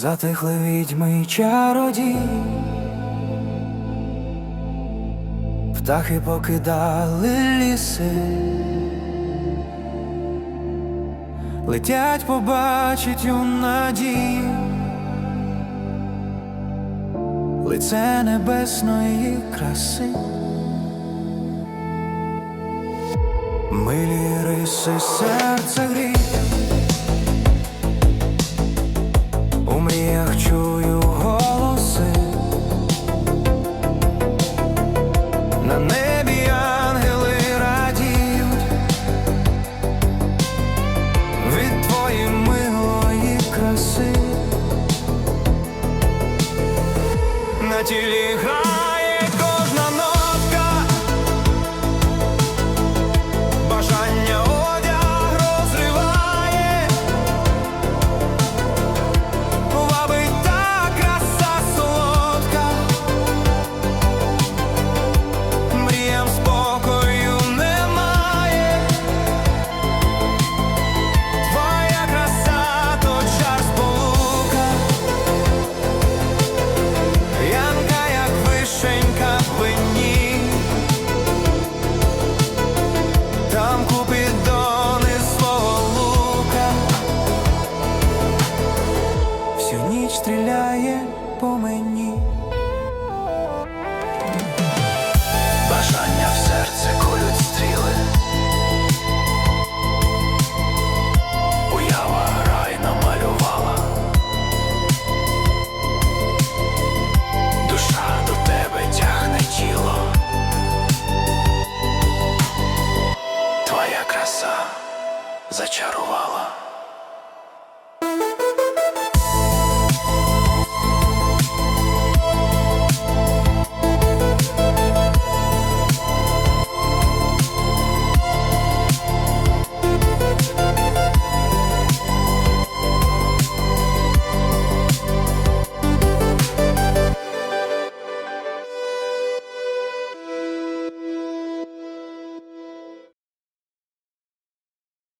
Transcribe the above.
затихли відьми й птахи покидали ліси, летять побачить у надії, лице небесної краси. Милі риси серце грі. на телеграм гуляє по мені. Бажання в серце колють стріли. Уява рай намалювала. Душа до тебе тягне тіло. Твоя краса зачарувала.